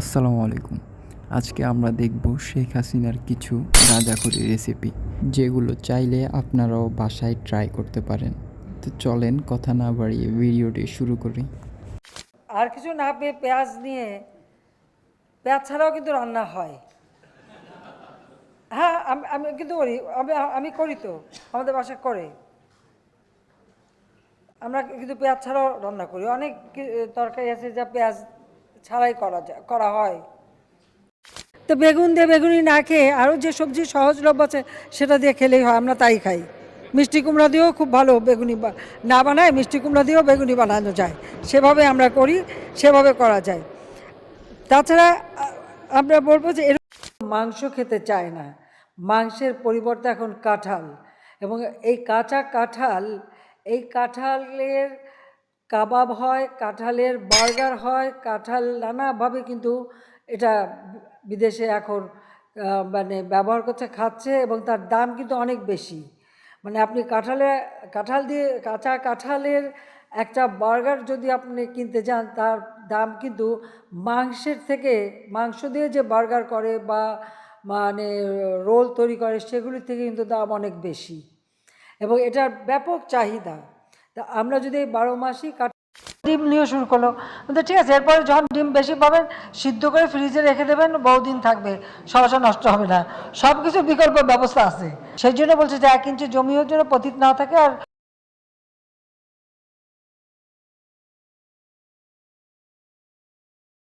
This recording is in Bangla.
আসসালামু আলাইকুম। আজকে আমরা দেখব শেখ হাসিনার কিছু গাঁজাখড়ি রেসিপি যেগুলো চাইলে আপনারাও বাসায় ট্রাই করতে পারেন। তো চলেন কথা না বাড়িয়ে ভিডিওটি শুরু করি। আর কিছু না পেয়ে পেঁয়াজ নিয়ে, পেঁয়াজ ছাড়াও কিন্তু রান্না হয়। হ্যাঁ আমি আমি কিন্তু করি, আমি আমি করি তো, আমাদের বাসায় করে। আমরা কিন্তু পেঁয়াজ ছাড়াও রান্না করি। অনেক তরকারি আছে যা পেঁয়াজ ছাড়াই করা যায়, করা হয়। তো বেগুন দিয়ে বেগুনি না খেয়ে আরও যে সবজি সহজলভ্য আছে, সেটা দিয়ে খেলেই হয়, আমরা তাই খাই। মিষ্টি কুমড়া দিয়েও খুব ভালো বেগুনি না বানায়, মিষ্টি কুমড়া দিয়েও বেগুনি বানানো যায়। সেভাবে আমরা করি, সেভাবে করা যায়। তাছাড়া আমরা বলব যে এরকম মাংস খেতে চায় না। মাংসের পরিবর্তে এখন কাঁঠাল। এবং এই কাঁচা কাঁঠাল এই কাঁঠালের কাবাব হয়, কাঁঠালের বার্গার হয়, কাঁঠাল নানাভাবে কিন্তু এটা বিদেশে এখন মানে ব্যবহার করছে, খাচ্ছে এবং তার দাম কিন্তু অনেক বেশি। মানে আপনি কাঁঠালে, কাঁঠাল দিয়ে, কাঁচা কাঁঠালের একটা বার্গার যদি আপনি কিনতে যান, তার দাম কিন্তু মাংসের থেকে, মাংস দিয়ে যে বার্গার করে বা মানে রোল তৈরি করে, সেগুলির থেকে কিন্তু দাম অনেক বেশি। এবং এটার ব্যাপক চাহিদা। তা আমরা যদি বারো মাসই কাট ডিম নিয়ে শুরু করল। কিন্তু ঠিক আছে, এরপরে যখন ডিম বেশি পাবেন, সিদ্ধ করে ফ্রিজে রেখে দেবেন, বহুদিন থাকবে সহসা নষ্ট হবে না। সব কিছু বিকল্প ব্যবস্থা আছে। সেই জন্য বলছে যে এক ইঞ্চি জমিও যেন পতিত না থাকে আর